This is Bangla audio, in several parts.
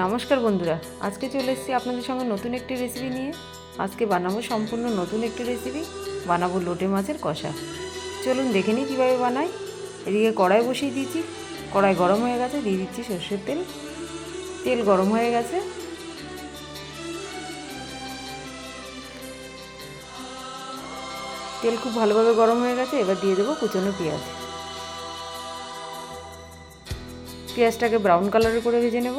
নমস্কার বন্ধুরা, আজকে চলে এসেছি আপনাদের সঙ্গে নতুন একটি রেসিপি নিয়ে। আজকে বানাবো সম্পূর্ণ নতুন একটি রেসিপি বানাবো লোটে মাছের কষা। চলুন দেখে নিই কীভাবে বানাই। এদিকে কড়াই বসিয়ে দিয়েছি, কড়াই গরম হয়ে গেছে, দিয়ে দিচ্ছি সর্ষের তেল। তেল গরম হয়ে গেছে। তেল খুব ভালোভাবে গরম হয়ে গেছে, এবার দিয়ে দেবো কুচনো পেঁয়াজ। পেঁয়াজটাকে ব্রাউন কালারের করে ভেজে নেব।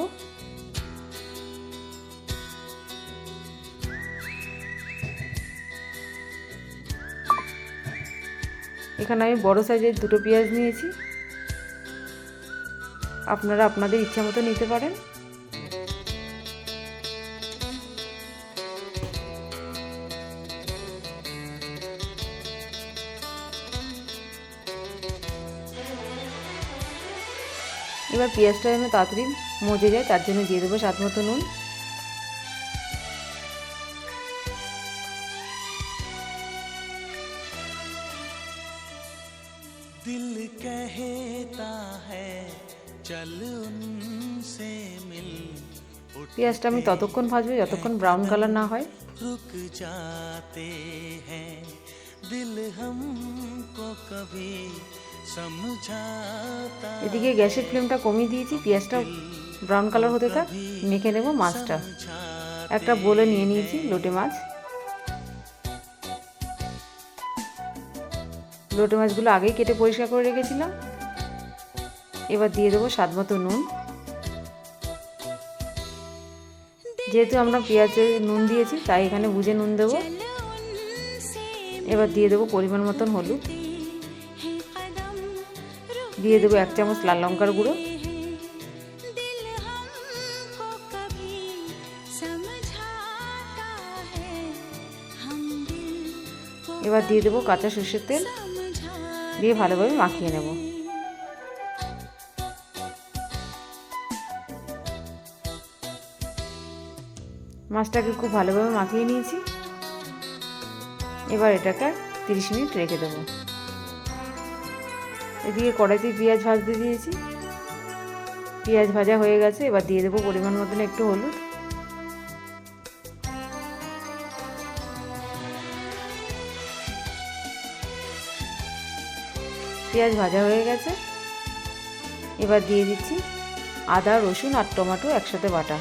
এখানে আমি বড় সাইজের দুটো পেঁয়াজ নিয়েছি। আপনারা আপনাদের ইচ্ছা মতো নিতে পারেন। এবার পেঁয়াজটা যেন তাড়াতাড়ি মজে যায়, তার জন্য দিয়ে দেবো স্বাদ মতো নুন। दिल कहता है चल उनसे मिल उठ পেঁয়াজটা আমি ততক্ষণ ভাজবো যতক্ষণ ব্রাউন কালার না হয় रुक जाते हैं दिल हमको कभी समझाता এদিকে গ্যাসের ফ্লেমটা কমিয়ে দিয়েছি পেঁয়াজটা ব্রাউন কালার হতে থাক মেখে নেব মাছটা একটা বলে নিয়ে নিয়েছি লোটে মাছ লোটে মাছগুলো আগেই কেটে পরিষ্কার করে রেখেছিলাম। এবার দিয়ে দেবো স্বাদ মতো নুন। যেহেতু আমরা পেঁয়াজে নুন দিয়েছি, তাই এখানে বুঝে নুন দেবো। এবার দিয়ে দেবো পরিমাণ মতন হলুদ। দিয়ে দেবো এক চামচ লাল লঙ্কার গুঁড়ো। এবার দিয়ে দেবো কাঁচা সর্ষের তেল। দিয়ে ভালোভাবে মাখিয়ে নেব। মাছটাকে খুব ভালোভাবে মাখিয়ে নিয়েছি। এবার এটাকে তিরিশ মিনিট রেখে দেবো। এদিকে কড়াইতে পেঁয়াজ ভাজতে দিয়েছি। পেঁয়াজ ভাজা হয়ে গেছে, এবার দিয়ে দেবো পরিমাণ মতন একটু হলুদ। পেঁয়াজ ভাজা হয়ে গেছে। এবার দিয়ে দিচ্ছি আদা রসুন আর টমেটো একসাথে বাটা।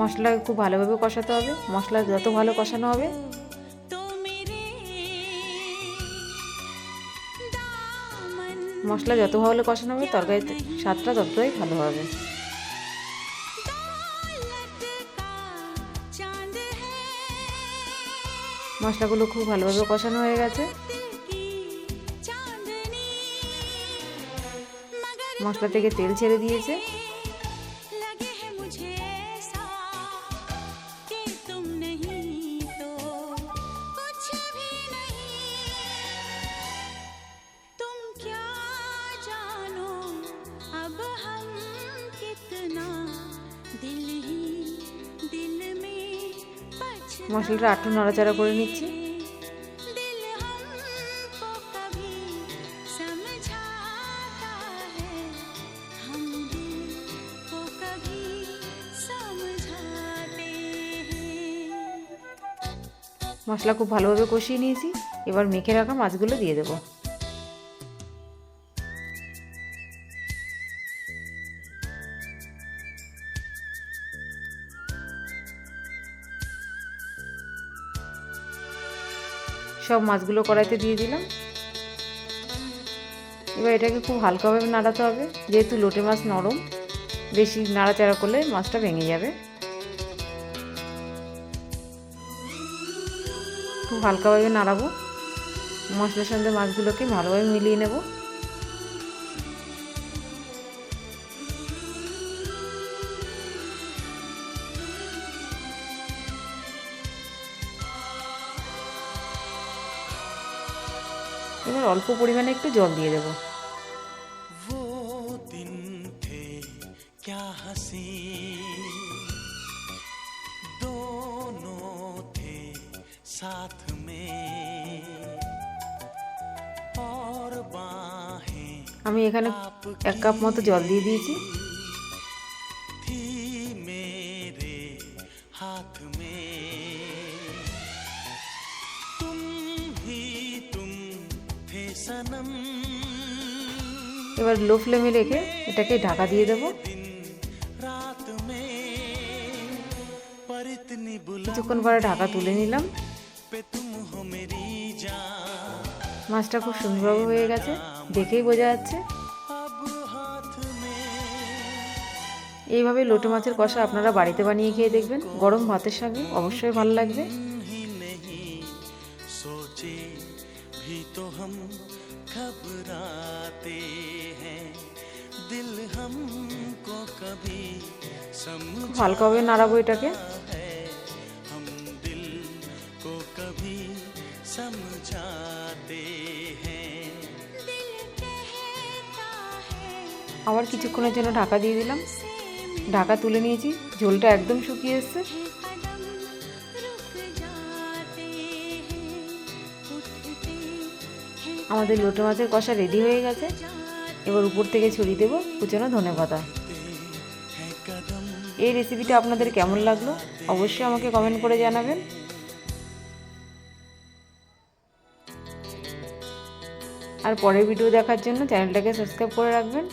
মশলা খুব ভালোভাবে কষাতে হবে। মশলা যত ভালো কষানো হবে মশলা যত ভালো কষানো হবে তরকারি স্বাদটা ততটাই ভালো হবে। মশলাগুলো খুব ভালোভাবে কষানো হয়ে গেছে। মশলা থেকে তেল ছেড়ে দিয়েছে। মশলাটা আটটু নড়াচড়া করে নিচ্ছি। মশলা খুব ভালোভাবে কষিয়ে নিয়েছি। এবার মেখে রাখা মাছগুলো দিয়ে দেবো। সব মাছগুলো কড়াইতে দিয়ে দিলাম। এবার এটাকে খুব হালকাভাবে নাড়াতে হবে, যেহেতু লোটে মাছ নরম, বেশি নাড়াচাড়া করলে মাছটা ভেঙে যাবে। খুব হালকাভাবে নাড়াবো। মশলার সঙ্গে মাছগুলোকে ভালোভাবে মিলিয়ে নেব। এবার অল্প পরিমাণে একটু জল দিয়ে দেবো वो दिन थे क्या हंसी दो साथ में और बाहें আমি এখানে এক কাপ মতো জল দিয়ে দিয়েছি थी मेरे এবার লো ফ্লেমে রেখে এটাকে ঢাকা দিয়ে দেবো। কিছুক্ষণ পরে ঢাকা তুলে নিলাম। মাছটা খুব সুন্দরভাবে হয়ে গেছে দেখেই বোঝা যাচ্ছে। এইভাবে লোটে মাছের কষা আপনারা বাড়িতে বানিয়ে খেয়ে দেখবেন। গরম ভাতের সঙ্গে অবশ্যই ভালো লাগবে। হালকাভাবে নাড়াবো এটাকে। আবার কিছুক্ষণের জন্য ঢাকা দিয়ে দিলাম। ঢাকা তুলে নিয়েছি, ঝোলটা একদম শুকিয়ে এসছে। আমাদের লোটো মাছের কষা রেডি হয়ে গেছে। এবার উপর থেকে ছড়িয়ে দেবো কুচনো ধনে পাতা এই রেসিপিটা আপনাদের কেমন লাগল, অবশ্যই আমাকে কমেন্ট করে জানাবেন। আর পরের ভিডিও দেখার জন্য চ্যানেলটাকে সাবস্ক্রাইব করে রাখবেন।